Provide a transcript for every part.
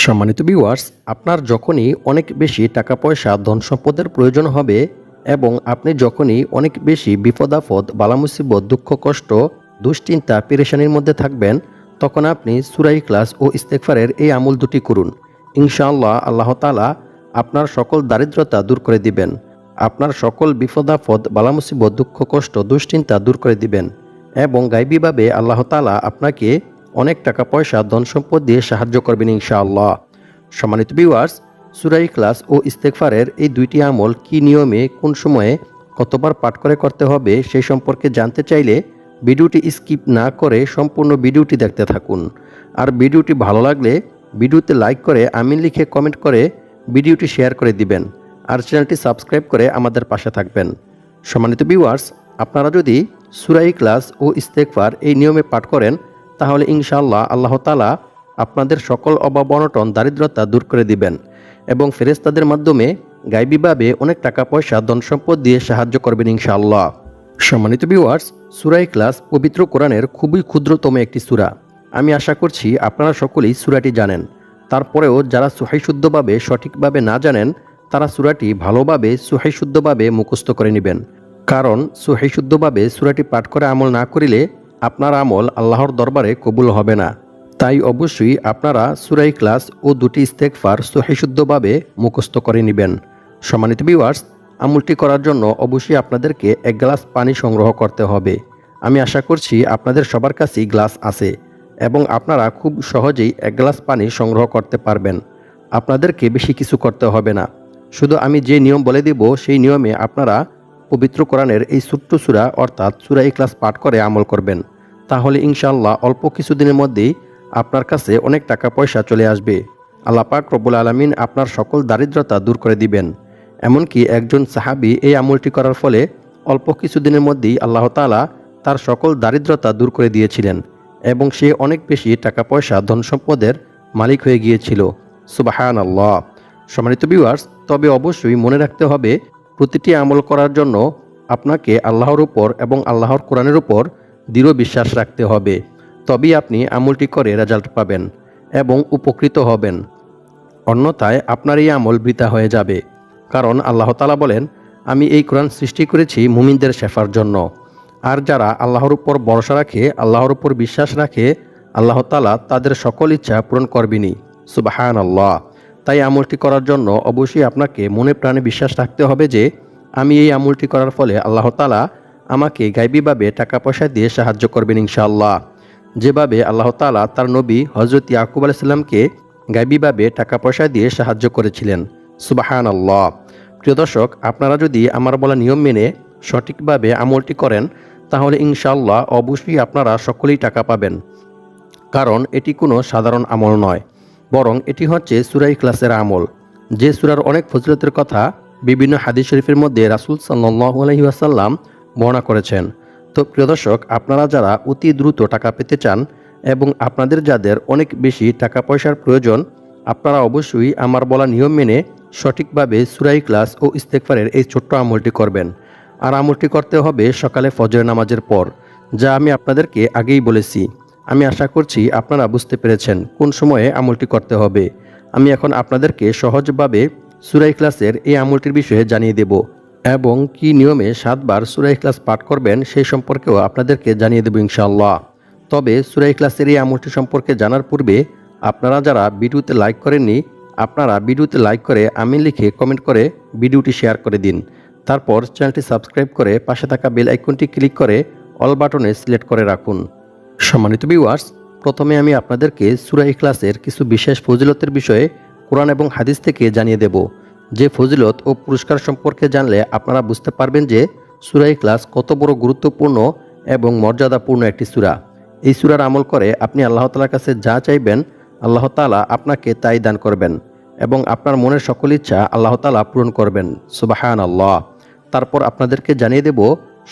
সম্মানিত ভিউয়ার্স আপনার যখনই অনেক বেশি টাকা পয়সা ধন সম্পদের প্রয়োজন হবে এবং আপনি যখনই অনেক বেশি বিপদাফদ বালামুসিবত, দুঃখ কষ্ট, দুশ্চিন্তা, পেরেশানির মধ্যে থাকবেন, তখন আপনি সুরাই ক্লাস ও ইস্তেকফারের এই আমল দুটি করুন। ইনশাআল্লাহ আল্লাহ তালা আপনার সকল দারিদ্রতা দূর করে দিবেন। আপনার সকল বিপদাফদ বালামুসিবত, দুঃখ কষ্ট, দুশ্চিন্তা দূর করে দিবেন এবং গাইবীভাবে আল্লাহ তালা আপনাকে অনেক টাকা, পয়সা, ধন সম্পদ দিয়ে সাহায্য করবেন ইনশাআল্লাহ। সম্মানিত ভিউয়ার্স সুরাই ক্লাস ও ইস্তেকফারের এই দুইটি আমল কি নিয়মে, কোন সময়ে কতবার পাঠ করে করতে হবে সেই সম্পর্কে জানতে চাইলে ভিডিওটি স্কিপ না করে সম্পূর্ণ ভিডিওটি দেখতে থাকুন। আর ভিডিওটি ভালো লাগলে ভিডিওতে লাইক করে, আমিন লিখে কমেন্ট করে ভিডিওটি শেয়ার করে দিবেন। আর চ্যানেলটি সাবস্ক্রাইব করে আমাদের পাশে থাকবেন। সম্মানিত ভিউয়ার্স আপনারা যদি সুরাই ক্লাস ও ইস্তেকফার এই নিয়মে পাঠ করেন তাহলে ইনশাআল্লাহ আল্লাহ তালা আপনাদের সকল অভাব অনটন, দারিদ্রতা দূর করে দিবেন এবং ফেরেস্তাদের মাধ্যমে গাইবীভাবে অনেক টাকা, পয়সা ধন সম্পদ দিয়ে সাহায্য করবেন ইনশাআল্লাহ। সম্মানিত ভিউয়ার্স সুরাই ক্লাস পবিত্র কোরআনের খুবই ক্ষুদ্রতম একটি সূরা। আমি আশা করছি আপনারা সকলেই সুরাটি জানেন। তারপরেও যারা সুহাই শুদ্ধভাবে সঠিকভাবে না জানেন, তারা সুরাটি ভালোভাবে সুহাই শুদ্ধভাবে মুখস্থ করে নেবেন। কারণ সুহাই সুরাটি পাঠ করে আমল না করিলে আপনার আমল আল্লাহর দরবারে কবুল হবে না। তাই অবশ্যই আপনারা সুরাই ক্লাস ও দুটি ইস্তেকফার সহিশুদ্ধভাবে মুখস্থ করে নেবেন। সম্মানিত ভিউয়ার্স আমলটি করার জন্য অবশ্যই আপনাদেরকে এক গ্লাস পানি সংগ্রহ করতে হবে। আমি আশা করছি আপনাদের সবার কাছেই গ্লাস আছে এবং আপনারা খুব সহজেই এক গ্লাস পানি সংগ্রহ করতে পারবেন। আপনাদেরকে বেশি কিছু করতে হবে না। শুধু আমি যে নিয়ম বলে দিব, সেই নিয়মে আপনারা পবিত্র কোরআনের এই ছোট্ট সুরা, অর্থাৎ সুরা ক্লাস পাঠ করে আমল করবেন। তাহলে ইনশাল্লাহ অল্প কিছুদিনের মধ্যেই আপনার কাছে অনেক টাকা পয়সা চলে আসবে। আল্লাহ পাক রব্বুল আলমিন আপনার সকল দারিদ্রতা দূর করে দিবেন। এমনকি একজন সাহাবি এই আমলটি করার ফলে অল্প কিছুদিনের মধ্যেই আল্লাহ তালা তার সকল দারিদ্রতা দূর করে দিয়েছিলেন এবং সে অনেক বেশি টাকা পয়সা ধন সম্পদের মালিক হয়ে গিয়েছিল। সুবাহান আল্লাহ সম্মানিত ভিউয়ার্স তবে অবশ্যই মনে রাখতে হবে প্রতিটি আমল করার জন্য আপনাকে আল্লাহর উপর এবং আল্লাহর কোরআনের উপর দৃঢ় বিশ্বাস রাখতে হবে। তবেই আপনি আমলটি করে রেজাল্ট পাবেন এবং উপকৃত হবেন। অন্যথায় আপনার এই আমল বৃথা হয়ে যাবে। কারণ আল্লাহ তালা বলেন, আমি এই কোরআন সৃষ্টি করেছি মুমিনদের শেফার জন্য। আর যারা আল্লাহর উপর ভরসা রাখে, আল্লাহর উপর বিশ্বাস রাখে, আল্লাহ তালা তাদের সকল ইচ্ছা পূরণ করবেনি সুবাহান আল্লাহ তাই আমলটি করার জন্য অবশ্যই আপনাকে মনে প্রাণে বিশ্বাস রাখতে হবে যে আমি এই আমলটি করার ফলে আল্লাহ তালা আমাকে গাইবীভাবে টাকা পয়সা দিয়ে সাহায্য করবেন ইনশাআল্লাহ। যেভাবে আল্লাহ তালা তার নবী হজরত ইয়াকুব আলাইসাল্লামকে গাইবীভাবে টাকা পয়সা দিয়ে সাহায্য করেছিলেন। সুবাহান আল্লাহ প্রিয় দর্শক, আপনারা যদি আমার বলা নিয়ম মেনে সঠিকভাবে আমলটি করেন, তাহলে ইনশাআল্লাহ অবশ্যই আপনারা সকলেই টাকা পাবেন। কারণ এটি কোনো সাধারণ আমল নয়। বরং এটি হচ্ছে সুরাই ক্লাসের আমল, যে সুরার অনেক ফজিলতের কথা বিভিন্ন হাদিস শরীফের মধ্যে রাসুল আলহি আসাল্লাম বর্ণনা করেছেন। তো প্রিয় দর্শক, আপনারা যারা অতি দ্রুত টাকা পেতে চান এবং আপনাদের যাদের অনেক বেশি টাকা পয়সার প্রয়োজন, আপনারা অবশ্যই আমার বলা নিয়ম মেনে সঠিকভাবে সুরাই ক্লাস ও ইস্তেকফারের এই ছোট্ট আমলটি করবেন। আর আমলটি করতে হবে সকালে ফজর নামাজের পর, যা আমি আপনাদেরকে আগেই বলেছি। আমি আশা করছি আপনারা বুঝতে পেরেছেন কোন সময়ে আমলটি করতে হবে। আমি এখন আপনাদেরকে সহজভাবে সুরাই ক্লাসের এই আমলটির বিষয়ে জানিয়ে দেব এবং কি নিয়মে সাতবার সুরাই ক্লাস পাঠ করবেন সেই সম্পর্কেও আপনাদেরকে জানিয়ে দেব ইনশাআল্লাহ। তবে সুরাই ক্লাসের এই আমলটি সম্পর্কে জানার পূর্বে আপনারা যারা ভিডিওতে লাইক করেননি, আপনারা ভিডিওতে লাইক করে আমি লিখে কমেন্ট করে ভিডিওটি শেয়ার করে দিন। তারপর চ্যানেলটি সাবস্ক্রাইব করে পাশে থাকা বেল আইকনটি ক্লিক করে অল বাটনে সিলেক্ট করে রাখুন। সম্মানিত ভিউয়ার্স প্রথমে আমি আপনাদেরকে সুরাই ক্লাসের কিছু বিশেষ ফজিলতের বিষয়ে কোরআন এবং হাদিস থেকে জানিয়ে দেব। যে ফজিলত ও পুরস্কার সম্পর্কে জানলে আপনারা বুঝতে পারবেন যে সুরাই ক্লাস কত বড় গুরুত্বপূর্ণ এবং মর্যাদাপূর্ণ একটি সুরা। এই সুরার আমল করে আপনি আল্লাহ তালার কাছে যা চাইবেন, আল্লাহ তালা আপনাকে তাই দান করবেন এবং আপনার মনের সকল ইচ্ছা আল্লাহ তালা পূরণ করবেন। সুবাহান আল্লাহ তারপর আপনাদেরকে জানিয়ে দেব,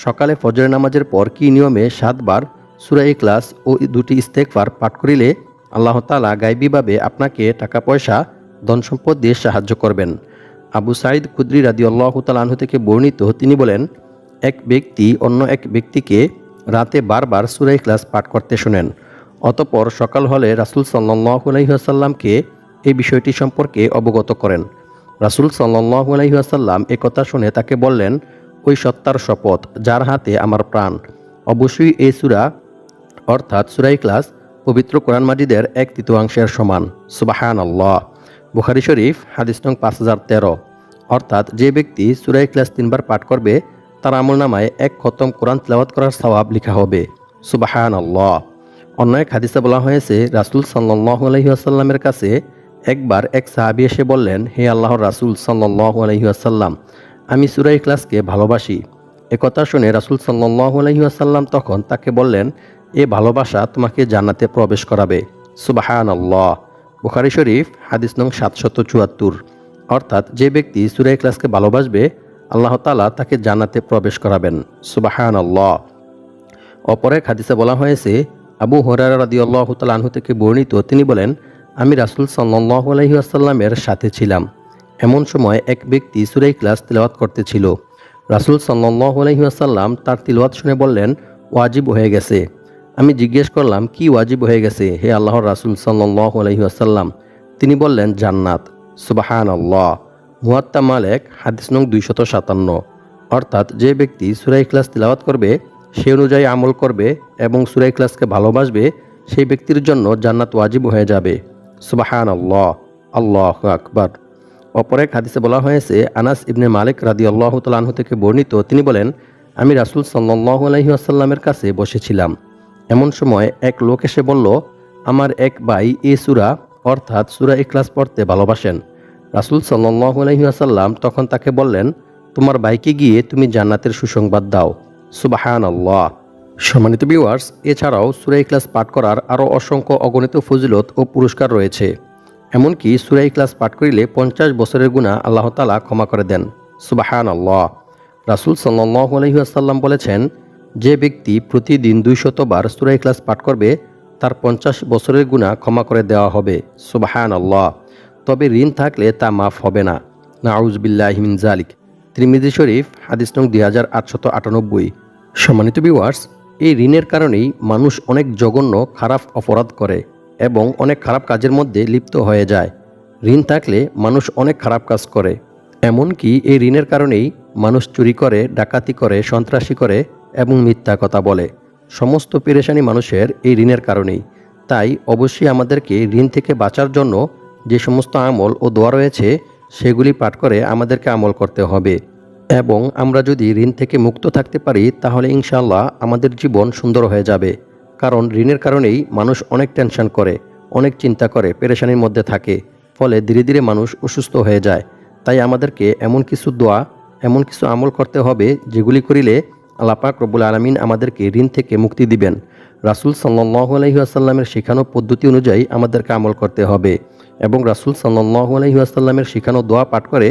সকালে ফজরের নামাজের পর কি নিয়মে সাতবার সুরাই ক্লাস ও দুটি ইস্তেকফার পাঠ করিলে আল্লাহ তালা গাইবীভাবে আপনাকে টাকা পয়সা ধন সম্পদ দিয়ে সাহায্য করবেন। আবু সাইদ খুদ্রি রাদি আল্লাহ তালাহু থেকে বর্ণিত, তিনি বলেন, এক ব্যক্তি অন্য এক ব্যক্তিকে রাতে বারবার সুরাই ক্লাস পাঠ করতে শোনেন। অতপর সকাল হলে রাসুল সাল্লাহ আলহিহাসাল্লামকে এই বিষয়টি সম্পর্কে অবগত করেন। রাসুল সাল্লু আলহিহাসাল্লাম এ কথা শুনে তাকে বললেন, ওই সত্তার শপথ, যার হাতে আমার প্রাণ। অবশ্যই এই সুরা অর্থাৎ সুরাই ক্লাস পবিত্র কোরআন মাজিদের এক তৃতীয়াংশের সমান। সুবাহান আল্লাহ বুখারি শরীফ, হাদিস নং পাঁচ হাজার তেরো। অর্থাৎ যে ব্যক্তি সুরাই ক্লাস তিনবার পাঠ করবে, তার আমল নামায় এক খতম কোরআন তেলাওয়াত করার সওয়াব লেখা হবে। সুবাহান আল্লাহ অন্য এক হাদিসে বলা হয়েছে, রাসুল সাল্লাহ আলহিহাসাল্লামের কাছে একবার এক সাহাবি এসে বললেন, হে আল্লাহর রাসুল সাল্লাহ আলহিহাসাল্লাম আমি সুরাই ক্লাসকে ভালোবাসি। একথা শুনে রাসুল সাল্লাহ আলহিহাসাল্লাম তখন তাকে বললেন এ ভালোবাসা তোমাকে জান্নাতে প্রবেশ করাবে। সুবাহান আল্লাহ বুখারি শরীফ, হাদিস নং সাতশত চুয়াত্তর। অর্থাৎ যে ব্যক্তি সুরাই ক্লাসকে ভালোবাসবে, আল্লাহ তালা তাকে জান্নাতে প্রবেশ করাবেন। সুবাহান আল্লাহ অপর এক হাদিসে বলা হয়েছে, আবু হরার রাদি আল্লাহ তালাহু থেকে বর্ণিত, তিনি বলেন, আমি রাসুল সাল্লাহ আলহি আসাল্লামের সাথে ছিলাম। এমন সময় এক ব্যক্তি সুরাই ক্লাস তিলাওয়াত করতেছিল। রাসুল সাল্লাহ আলহি আসাল্লাম তার তিলওয়াত শুনে বললেন, ওয়াজিব হয়ে গেছে। আমি জিজ্ঞেস করলাম, কি ওয়াজিব হয়ে গেছে? হে আল্লাহর রাসুল সাল্লাহ আলহি আসাল্লাম তিনি বললেন, জান্নাত। সুবাহান আল্লাহ মুয়াত্তা মালেক, হাদিস নং দুইশত সাতান্ন। অর্থাৎ যে ব্যক্তি সুরাই ক্লাস তিলাওয়াত করবে, সে অনুযায়ী আমল করবে এবং সুরাই ক্লাসকে ভালোবাসবে, সেই ব্যক্তির জন্য জান্নাত ওয়াজিব হয়ে যাবে। সুবাহান আল্লাহ আল্লাহ আকবর। অপর এক হাদিসে বলা হয়েছে, আনাস ইবনে মালিক রাদি আল্লাহ তালাহ থেকে বর্ণিত, তিনি বলেন, আমি রাসুল সাল্লাহ আলহি আসাল্লামের কাছে বসেছিলাম। এমন সময় এক লোক এসে বলল, আমার এক ভাই এ সুরা, অর্থাৎ সুরা ইখলাস পড়তে ভালোবাসেন। রাসুল আসাল্লাম তখন তাকে বললেন, তোমার বাইকে গিয়ে তুমি জান্নাতের সুসংবাদ দাও। সুবাহান আল্লাহ সম্মানিত ভিউয়ার্স এছাড়াও সুরাই ক্লাস পাঠ করার আরও অসংখ্য অগণিত ফজিলত ও পুরস্কার রয়েছে। এমনকি সুরাই ক্লাস পাঠ করিলে পঞ্চাশ বছরের গুণা আল্লাহ তালা ক্ষমা করে দেন। সুবাহান আল্লাহ রাসুল সাল্লাহ আলহিহাসাল্লাম বলেছেন যে ব্যক্তি প্রতিদিন দুইশতবার সুরাই ক্লাস পাঠ করবে, তার পঞ্চাশ বছরের গুণা ক্ষমা করে দেওয়া হবে। সুবাহান আল্লাহ তবে ঋণ থাকলে তা মাফ হবে না। নাউজবিল্লাহিমিন জালিক ত্রিমিজি শরীফ, হাদিস নং দুই হাজার আটশত আটানব্বই। সম্মানিত বিওয়ার্স এই ঋণের কারণেই মানুষ অনেক জঘন্য, খারাপ অপরাধ করে এবং অনেক খারাপ কাজের মধ্যে লিপ্ত হয়ে যায়। ঋণ থাকলে মানুষ অনেক খারাপ কাজ করে। এমনকি এই ঋণের কারণেই মানুষ চুরি করে, ডাকাতি করে, সন্ত্রাসী করে এবং মিথ্যা কথা বলে। সমস্ত পেরেশানি মানুষের এই ঋণের কারণেই। তাই অবশ্যই আমাদেরকে ঋণ থেকে বাঁচার জন্য যে সমস্ত আমল ও দোয়া রয়েছে, সেগুলি পাঠ করে আমাদেরকে আমল করতে হবে। এবং আমরা যদি ঋণ থেকে মুক্ত থাকতে পারি, তাহলে ইনশাল্লাহ আমাদের জীবন সুন্দর হয়ে যাবে। কারণ ঋণের কারণেই মানুষ অনেক টেনশন করে, অনেক চিন্তা করে, পেরেশানির মধ্যে থাকে। ফলে ধীরে ধীরে মানুষ অসুস্থ হয়ে যায়। তাই আমাদেরকে এমন কিছু দোয়া, এমন কিছু আমল করতে হবে, যেগুলি করিলে আল্লাপাক রব্বুল আলমিন আমাদেরকে ঋণ থেকে মুক্তি দিবেন। রাসুল সাল্লাহ আলহিহাসাল্লামের শেখানো পদ্ধতি অনুযায়ী আমাদেরকে আমল করতে হবে এবং রাসুল সাল্লাহ আলহিহাসাল্লামের শেখানো দোয়া পাঠ করে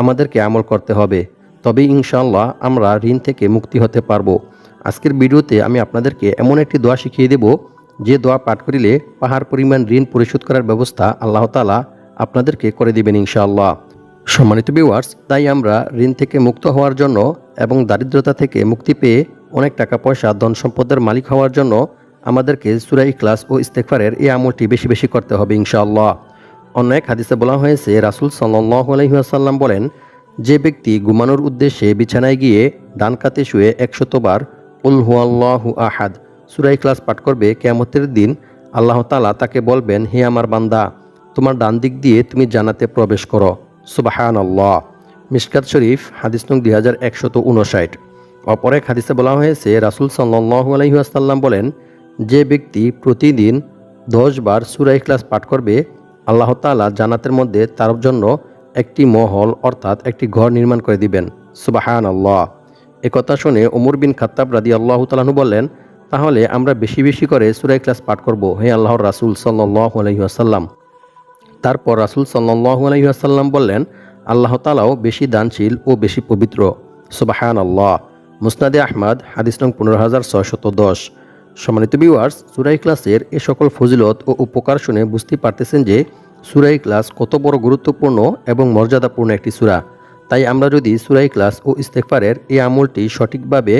আমাদেরকে আমল করতে হবে। তবে ইনশাল্লাহ আমরা ঋণ থেকে মুক্তি হতে পারব। আজকের ভিডিওতে আমি আপনাদেরকে এমন একটি দোয়া শিখিয়ে দেব, যে দোয়া পাঠ করিলে পাহাড় পরিমাণ ঋণ পরিশোধ করার ব্যবস্থা আল্লাহ তালা আপনাদেরকে করে দিবেন ইনশাআল্লাহ। সম্মানিত ভিউয়ার্স তাই আমরা ঋণ থেকে মুক্ত হওয়ার জন্য এবং দারিদ্রতা থেকে মুক্তি পেয়ে অনেক টাকা পয়সা ধন সম্পদের মালিক হওয়ার জন্য আমাদেরকে সুরাই ক্লাস ও ইস্তেকফারের এই আমলটি বেশি বেশি করতে হবে, ইনশাআল্লাহ। অন্য এক হাদিসে বলা হয়েছে, রাসুল সাল্লাহ আলহিহাসাল্লাম বলেন, যে ব্যক্তি ঘুমানোর উদ্দেশ্যে বিছানায় গিয়ে ডান কাতে শুয়ে একশতবার উল হুয়াল্লাহু আহাদ সুরাই ক্লাস পাঠ করবে, কেয়ামতের দিন আল্লাহ তালা তাকে বলবেন, হে আমার বান্দা, তোমার ডান দিক দিয়ে তুমি জানাতে প্রবেশ করো। সুবাহান আল্লাহ মিসকাত শরীফ, হাদিস নং দুই হাজার একশত উনষাট। অপর এক হাদিসে বলা হয়েছে, রাসুল সাল্লাহ আলহিহাসাল্লাম বলেন, যে ব্যক্তি প্রতিদিন দশ বার সুরাই ক্লাস পাঠ করবে, আল্লাহ তালা জানাতের মধ্যে তার জন্য একটি মহল অর্থাৎ একটি ঘর নির্মাণ করে দিবেন। সুবাহান আল্লাহ একথা শুনে ওমর বিন খাত্তাব রাদি আল্লাহ তালাহু বললেন, তাহলে আমরা বেশি বেশি করে সুরাই ক্লাস পাঠ করব, হে আল্লাহর রাসুল সাল্লাহ আলহিহাসাল্লাম তারপর রাসুল সাল্লাহ আলহিহাসাল্লাম বললেন, আল্লাহ তালাও বেশি দানশীল ও বেশি পবিত্র। সুবাহান আল্লাহ মুসনাদে আহমদ, হাদিস নং পনেরো হাজার ছয়শত দশ। সম্মানিত ভিউয়ার্স সুরাই ক্লাসের এ সকল ফজিলত ও উপকার শুনে বুঝতে পারতেছেন যে সুরাই ক্লাস কত বড় গুরুত্বপূর্ণ এবং মর্যাদাপূর্ণ একটি সুরা। তাই আমরা যদি সুরাই ক্লাস ও ইস্তেকফারের এই আমলটি সঠিকভাবে,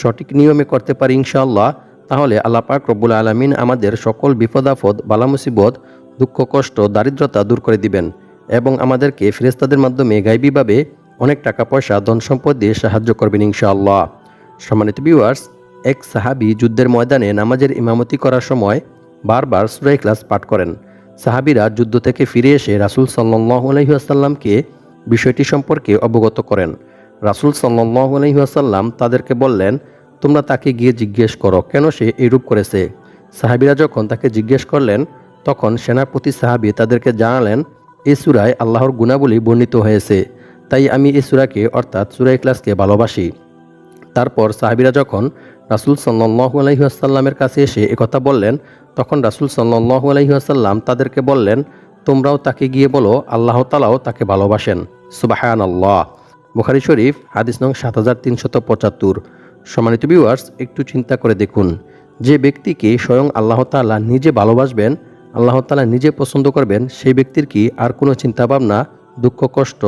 সঠিক নিয়মে করতে পারি ইনশাআল্লাহ, তাহলে আল্লাপাক রব্বুল আলমিন আমাদের সকল বিপদাফদ বালা মুসিবত দুঃখ, কষ্ট, দারিদ্রতা দূর করে দিবেন এবং আমাদেরকে ফেরেস্তাদের মাধ্যমে গাইবীভাবে অনেক টাকা, পয়সা, ধন সম্পদ দিয়ে সাহায্য করবেন ইনশাআল্লাহ। সম্মানিত ভিউয়ার্স এক সাহাবি যুদ্ধের ময়দানে নামাজের ইমামতি করার সময় বারবার সুরাই ক্লাস পাঠ করেন। সাহাবিরা যুদ্ধ থেকে ফিরে এসে রাসুল সাল্লাহ আলহিহাসাল্লামকে বিষয়টি সম্পর্কে অবগত করেন। রাসুল সাল্লাহ আলহিহাসাল্লাম তাদেরকে বললেন, তোমরা তাকে গিয়ে জিজ্ঞেস করো, কেন সে এরূপ করেছে? সাহাবিরা যখন তাকে জিজ্ঞেস করলেন তখন সেনাপতি সাহাবি তাদেরকে জানালেন এই সুরায় আল্লাহর গুণাবলী বর্ণিত হয়েছে। তাই আমি এই সুরাকে, অর্থাৎ সুরাই ক্লাসকে ভালোবাসি। তারপর সাহাবিরা যখন রাসুল সাল্লু আলহিহাসাল্লামের কাছে এসে একথা বললেন, তখন রাসুল সাল্লু আলহিহাসাল্লাম তাদেরকে বললেন, তোমরাও তাকে গিয়ে বলো, আল্লাহ তালাও তাকে ভালোবাসেন। সুবাহান আল্লাহ বুখারি শরীফ, হাদিস নং সাত হাজার তিনশত পঁচাত্তর। সম্মানিত ভিউয়ার্স একটু চিন্তা করে দেখুন, যে ব্যক্তিকে স্বয়ং আল্লাহ তাআলা নিজে ভালোবাসবেন আল্লাহ তালা নিজে পছন্দ করবেন, সেই ব্যক্তির কি আর কোনো চিন্তাভাবনা, দুঃখ, কষ্ট,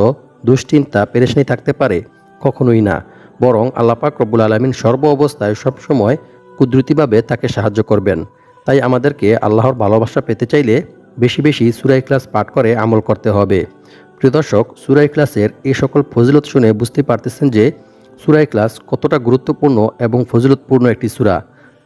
দুশ্চিন্তা, পেরেশানি থাকতে পারে? কখনোই না। বরং আল্লাপাক রব্বুল আলমিন সর্ব অবস্থায় সবসময় কুদরতিভাবে তাকে সাহায্য করবেন। তাই আমাদেরকে আল্লাহর ভালোবাসা পেতে চাইলে বেশি বেশি সুরাই ক্লাস পাঠ করে আমল করতে হবে। প্রিয় দর্শক সুরাই ক্লাসের এই সকল ফজিলত শুনে বুঝতে পারতেছেন যে সুরাই ক্লাস কতটা গুরুত্বপূর্ণ এবং ফজিলতপূর্ণ একটি সুরা।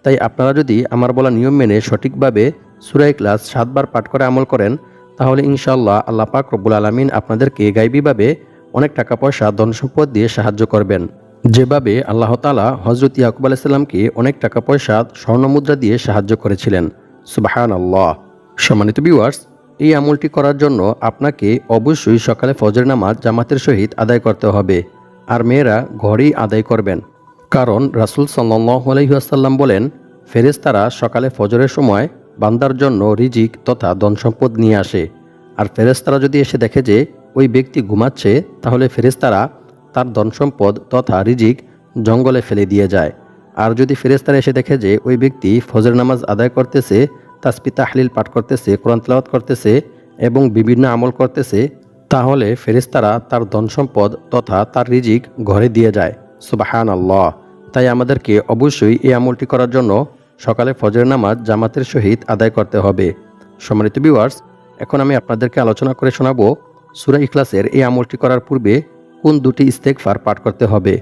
তাই আপনারা যদি আমার বলা নিয়ম মেনে সঠিকভাবে সুরাই ক্লাস সাতবার পাঠ করে আমল করেন, তাহলে ইনশাল্লাহ আল্লাহ পাক রব্বুল আলমিন আপনাদেরকে গাইবীভাবে অনেক টাকা পয়সা, ধন সম্পদ দিয়ে সাহায্য করবেন। যেভাবে আল্লাহ তালা হজরত ইয়াকুব আলাইসাল্লামকে অনেক টাকা পয়সা স্বর্ণমুদ্রা দিয়ে সাহায্য করেছিলেন। সুবাহান আল্লাহ সম্মানিত ভিউয়ার্স এই আমলটি করার জন্য আপনাকে অবশ্যই সকালে ফজর নামাজ জামাতের সহিত আদায় করতে হবে। আর মেয়েরা ঘরেই আদায় করবেন। কারণ রাসুল সাল্লাহ আলহিহাসাল্লাম বলেন ফেরেস্তারা সকালে ফজরের সময় বান্দার জন্য রিজিক তথা ধন সম্পদ নিয়ে আসে। আর ফেরেস্তারা যদি এসে দেখে যে ওই ব্যক্তি ঘুমাচ্ছে, তাহলে ফেরেস্তারা তার ধন সম্পদ তথা রিজিক জঙ্গলে ফেলে দিয়ে যায়। আর যদি ফেরেস্তারা এসে দেখে যে ওই ব্যক্তি ফজর নামাজ আদায় করতেছে তাসপি হালিল পাঠ করতেছে, কোরআন করতেছে এবং বিভিন্ন আমল করতেছে, তাহলে ফেরেস্তারা তার ধন সম্পদ তথা তার রিজিক ঘরে দিয়ে যায়। সুবাহান আল্লাহ তাই আমাদেরকে অবশ্যই এই আমলটি করার জন্য সকালে ফজর নামাজ জামাতের সহিত আদায় করতে হবে। সম্মানিত ভিউয়ার্স এখন আমি আপনাদেরকে আলোচনা করে শোনাবো সুরা ইখলাসের এই আমলটি করার পূর্বে কোন দুটি ইস্তেকফার পাঠ করতে হবে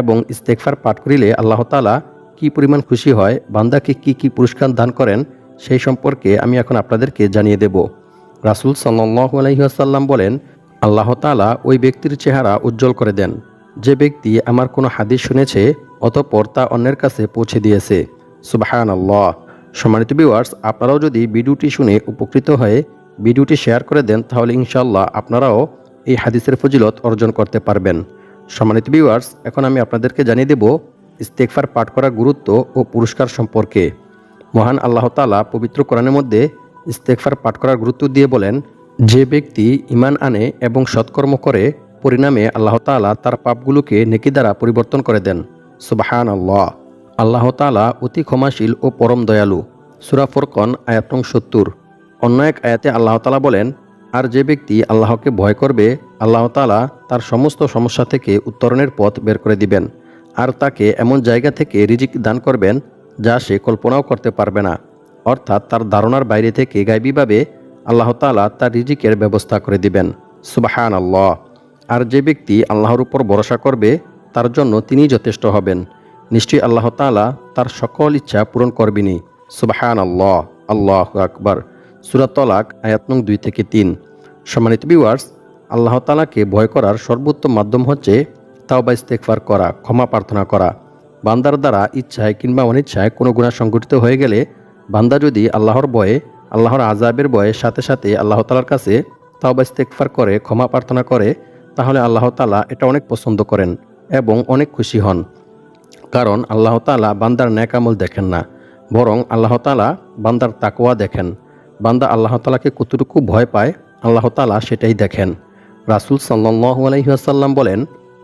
এবং ইস্তেকফার পাঠ করিলে আল্লাহ তালা কি পরিমাণ খুশি হয়, বান্দাকে কি কি পুরস্কার দান করেন সেই সম্পর্কে আমি এখন আপনাদেরকে জানিয়ে দেব। রাসুল সাল্লু আলহিহাসাল্লাম বলেন, আল্লাহ তালা ওই ব্যক্তির চেহারা উজ্জ্বল করে দেন। যে ব্যক্তি আমার কোনো হাদিস শুনেছে অতপর তা অন্যের কাছে পৌঁছে দিয়েছে। সুবাহান আল্লাহ সম্মানিত ভিউয়ার্স আপনারাও যদি ভিডিওটি শুনে উপকৃত হয়ে ভিডিওটি শেয়ার করে দেন, তাহলে ইনশাল্লাহ আপনারাও এই হাদিসের ফজিলত অর্জন করতে পারবেন। সম্মানিত ভিউয়ার্স এখন আমি আপনাদেরকে জানিয়ে দেব ইস্তেকফার পাঠ করার গুরুত্ব ও পুরস্কার সম্পর্কে। মহান আল্লাহ তালা পবিত্র কোরআনের মধ্যে ইস্তেকফার পাঠ করার গুরুত্ব দিয়ে বলেন, যে ব্যক্তি ইমান আনে এবং সৎকর্ম করে, পরিণামে আল্লাহ তালা তার পাপগুলোকে নেকি দ্বারা পরিবর্তন করে দেন। সুবাহান আল্লাহ আল্লাহ তালা অতি ক্ষমাশীল ও পরম দয়ালু। সুরা ফোরকন, আয়াতং সত্তর। অন্য এক আয়াতে আল্লাহ তালা বলেন, আর যে ব্যক্তি আল্লাহকে ভয় করবে, আল্লাহ তালা তার সমস্ত সমস্যা থেকে উত্তরণের পথ বের করে দিবেন। আর তাকে এমন জায়গা থেকে রিজিক দান করবেন, যা সে কল্পনাও করতে পারবে না। অর্থাৎ তার ধারণার বাইরে থেকে গাইবীভাবে আল্লাহ তালা তার রিজিকের ব্যবস্থা করে দিবেন। সুবাহান আল্লাহ আর যে ব্যক্তি আল্লাহর উপর ভরসা করবে, তার জন্য তিনি যথেষ্ট হবেন। নিশ্চয়ই আল্লাহ তালা তার সকল ইচ্ছা পূরণ করবিনি সুবাহান আল্লাহ আল্লাহ আকবর। সুরাত তলাক, আয়াত নং দুই থেকে তিন। সম্মানিত ভিউয়ার্স আল্লাহ তালাকে ভয় করার সর্বোত্তম মাধ্যম হচ্ছে তাও তাওবা ইস্তেকফার করা, ক্ষমা প্রার্থনা করা। বান্দার দ্বারা ইচ্ছায় কিংবা অনিচ্ছায় কোনো গুণা সংঘটিত হয়ে গেলে বান্দা যদি আল্লাহর ভয়ে, আল্লাহর আজাবের ভয়ে সাথে সাথে আল্লাহ তালার কাছে তাও তাওবা ইস্তেকফার করে, ক্ষমা প্রার্থনা করে, তাহলে আল্লাহ তালা এটা অনেক পছন্দ করেন এবং অনেক খুশি হন। কারণ আল্লাহ তালা বান্দার ন্যাক আমল দেখেন না, বরং আল্লাহ তালা বান্দার তাকোয়া দেখেন। বান্দা আল্লাহ তালাকে কতটুকু ভয় পায়, আল্লাহ তালা সেটাই দেখেন। রাসুল সাল্লাহ আলহিহাসাল্লাম বলেন,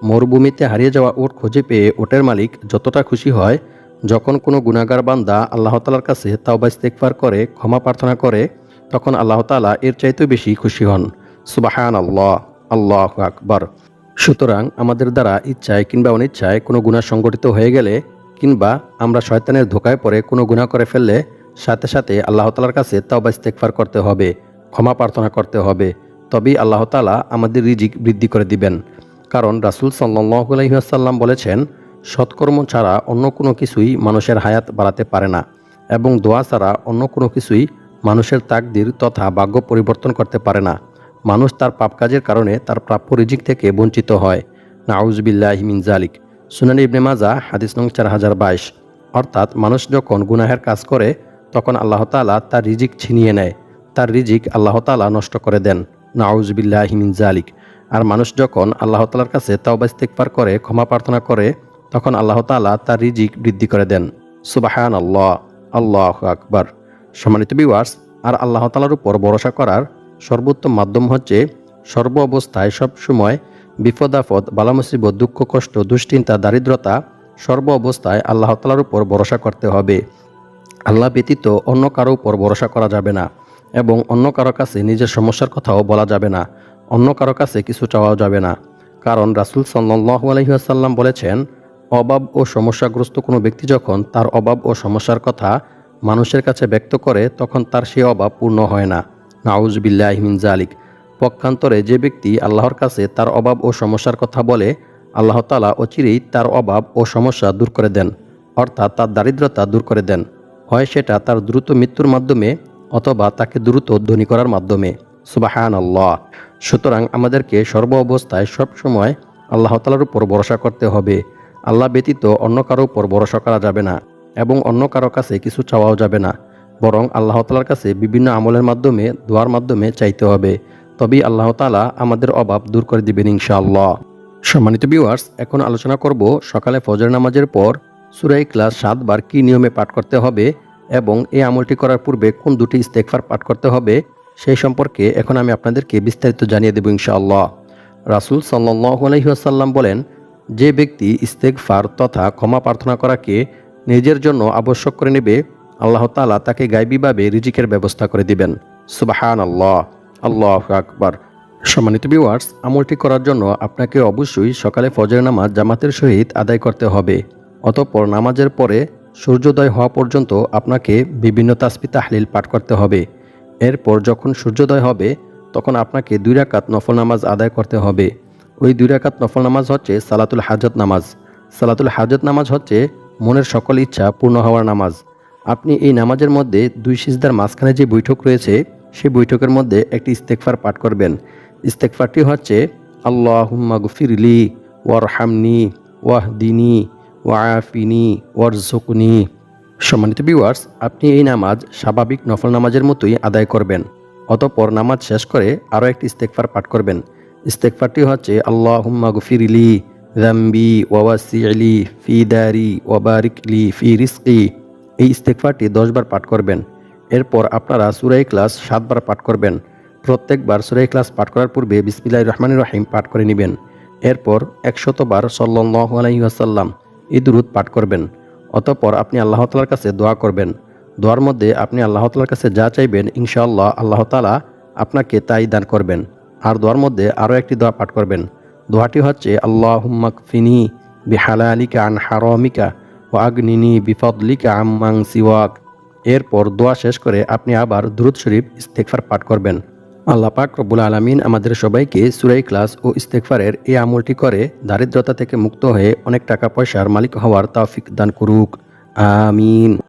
মরুভূমিতে হারিয়ে যাওয়া ওট খুঁজে পেয়ে ওটের মালিক যতটা খুশি হয়, যখন কোনো গুণাগার বান্দা আল্লাহ তালার কাছে তাওবা ইস্তেকফার করে, ক্ষমা প্রার্থনা করে, তখন আল্লাহ তালা এর চাইতেও বেশি খুশি হন। সুবাহান আল্লাহ আল্লাহ আকবর। সুতরাং আমাদের দ্বারা ইচ্ছায় কিংবা অনিচ্ছায় কোনো গুণা সংগঠিত হয়ে গেলে কিংবা আমরা শয়তানের ধোকায় পড়ে কোনো গুণা করে ফেললে সাথে সাথে আল্লাহ তালার কাছে তাওবা ইস্তেকফার করতে হবে, ক্ষমা প্রার্থনা করতে হবে। তবেই আল্লাহ তালা আমাদের রিজিক বৃদ্ধি করে দিবেন। কারণ রাসুল আলহিহাসাল্লাম বলেছেন, সৎকর্ম ছাড়া অন্য কোনো কিছুই মানুষের হায়াত বাড়াতে পারে না এবং দোয়া ছাড়া অন্য কোনো কিছুই মানুষের তাকদির তথা ভাগ্য পরিবর্তন করতে পারে না। মানুষ তার পাপ কাজের কারণে তার প্রাপ্য রিজিক থেকে বঞ্চিত হয়। নাউজবিল্লাহ মিন জালিক সুনানি ইবনে মাজা, হাদিস নং চার হাজার বাইশ। অর্থাৎ মানুষ যখন গুনাহের কাজ করে, তখন আল্লাহ তালা তার রিজিক ছিনিয়ে নেয়। তার রিজিক আল্লাহ তালা নষ্ট করে দেন। নাউজবিল্লাহ মিন জালিক আর মানুষ যখন আল্লাহ তালার কাছে তাওবা ইস্তেকবার করে, ক্ষমা প্রার্থনা করে, তখন আল্লাহ তালা তার রিজিক বৃদ্ধি করে দেন। সুবাহান আল্লাহ আল্লাহ আকবার। সম্মানিত বিওয়ার্স আর আল্লাহ তালার উপর ভরসা করার সর্বোত্তম মাধ্যম হচ্ছে সর্ব অবস্থায় সব সময় বিপদ আপদ, বালা মুসিবত, দুঃখ, কষ্ট, দুশ্চিন্তা, দারিদ্রতা সর্ব অবস্থায় আল্লাহ তালার উপর ভরসা করতে হবে। আল্লাহ ব্যতীত অন্য কারও উপর ভরসা করা যাবে না এবং অন্য কারও কাছে নিজের সমস্যার কথাও বলা যাবে না, অন্য কারও কাছে কিছু চাওয়াও যাবে না। কারণ রাসুল সাল্লাহ আলহিহাসাল্লাম বলেছেন, অভাব ও সমস্যাগ্রস্ত কোনো ব্যক্তি যখন তার অভাব ও সমস্যার কথা মানুষের কাছে ব্যক্ত করে, তখন তার সে অভাব পূর্ণ হয় না। নাউজবিল্লাহমিন জালিক পক্ষান্তরে যে ব্যক্তি আল্লাহর কাছে তার অভাব ও সমস্যার কথা বলে, আল্লাহ তালা অচিরেই তার অভাব ও সমস্যা দূর করে দেন, অর্থাৎ তার দারিদ্রতা দূর করে দেন। হয় সেটা তার দ্রুত মৃত্যুর মাধ্যমে অথবা তাকে দ্রুত ধনী করার মাধ্যমে। সুবাহান আল্লাহ সুতরাং আমাদেরকে সর্ব অবস্থায় সবসময় আল্লাহ তালার উপর ভরসা করতে হবে। আল্লাহ ব্যতীত অন্য কারও উপর ভরসা করা যাবে না এবং অন্য কারও কাছে কিছু চাওয়াও যাবে না। বরং আল্লাহ তালার কাছে বিভিন্ন আমলের মাধ্যমে, দোয়ার মাধ্যমে চাইতে হবে। তবেই আল্লাহ তালা আমাদের অভাব দূর করে দিবেন ইনশাআল্লাহ। সম্মানিত ভিউয়ার্স এখন আলোচনা করব সকালে ফজর নামাজের পর সুরাই ক্লাস সাতবার কী নিয়মে পাঠ করতে হবে এবং এই আমলটি করার পূর্বে কোন দুটি ইস্তেকফার পাঠ করতে হবে সেই সম্পর্কে এখন আমি আপনাদেরকে বিস্তারিত জানিয়ে দেব ইনশাআল্লাহ। রাসুল সাল্লাহ আলহিহাসাল্লাম বলেন, যে ব্যক্তি ইস্তেকফার তথা ক্ষমা প্রার্থনা করাকে নিজের জন্য আবশ্যক করে নেবে আল্লাহ তালা তাকে গাইবীভাবে রিজিকের ব্যবস্থা করে দিবেন। সুবাহান আল্লাহ আল্লাহ আকবার। সম্মানিত ভিউয়ার্স আমলটি করার জন্য আপনাকে অবশ্যই সকালে ফজর নামাজ জামাতের সহিত আদায় করতে হবে। অতঃপর নামাজের পরে সূর্যোদয় হওয়া পর্যন্ত আপনাকে বিভিন্ন তাসপি তাহলিল পাঠ করতে হবে। এরপর যখন সূর্যোদয় হবে, তখন আপনাকে দুই রাকাত নফল নামাজ আদায় করতে হবে। ওই দুই রাকাত নফল নামাজ হচ্ছে সালাতুল হাজত নামাজ। সালাতুল হাজত নামাজ হচ্ছে মনের সকল ইচ্ছা পূর্ণ হওয়ার নামাজ। আপনি এই নামাজের মধ্যে দুই সিজদার মাঝখানে যে বৈঠক রয়েছে, সেই বৈঠকের মধ্যে একটি ইস্তেকফার পাঠ করবেন। ইস্তেকফারটি হচ্ছে আল্লাহ গুফিরলি ওয়ার হামনি ওয়াহ দিনী ওয়াফিনি ওয়ার জকুনি সম্মানিত বিওয়ার্স আপনি এই নামাজ স্বাভাবিক নফল নামাজের মতোই আদায় করবেন। অতপর নামাজ শেষ করে আরও একটি ইস্তেকফার পাঠ করবেন। ইস্তেকফারটি হচ্ছে আল্লাহ হুম্মা গুফিরলি ওয়াসি আলি ফি দারি ওয়াবারিকলি ফি রিস্কি। এই ইস্তেকফারটি দশবার পাঠ করবেন। এরপর আপনারা সুরাই ক্লাস সাতবার পাঠ করবেন। প্রত্যেকবার সুরাই ক্লাস পাঠ করার পূর্বে বিসমিল্লাহ রহমান রহিম পাঠ করে নেবেন। এরপর একশতবার সাল্লাহ আলহিহাসাল্লাম এই দুরুদ পাঠ করবেন। অতঃপর আপনি আল্লাহ তালার কাছে দোয়া করবেন। দোয়ার মধ্যে আপনি আল্লাহ তালার কাছে যা চাইবেন ইনশাআল্লাহ আল্লাহ তালা আপনাকে তাই দান করবেন। আর দোয়ার মধ্যে আরও একটি দোয়া পাঠ করবেন। দোয়াটি হচ্ছে আল্লাহ হুম্মাক ফিনি বিহালা আলিকা আন হারমিকা। ও আগ্নিনি বিফদলিকা আম্মাং সিওয়াক। এরপর দোয়া শেষ করে আপনি আবার দ্রুত শরীফ ইস্তেকফার পাঠ করবেন। আল্লাহ পাক রব্বুল আলমিন আমাদের সবাইকে সুরাই ক্লাস ও ইস্তেকফারের এই আমলটি করে দারিদ্রতা থেকে মুক্ত হয়ে অনেক টাকা পয়সার মালিক হওয়ার তাফিক দান করুক। আমিন।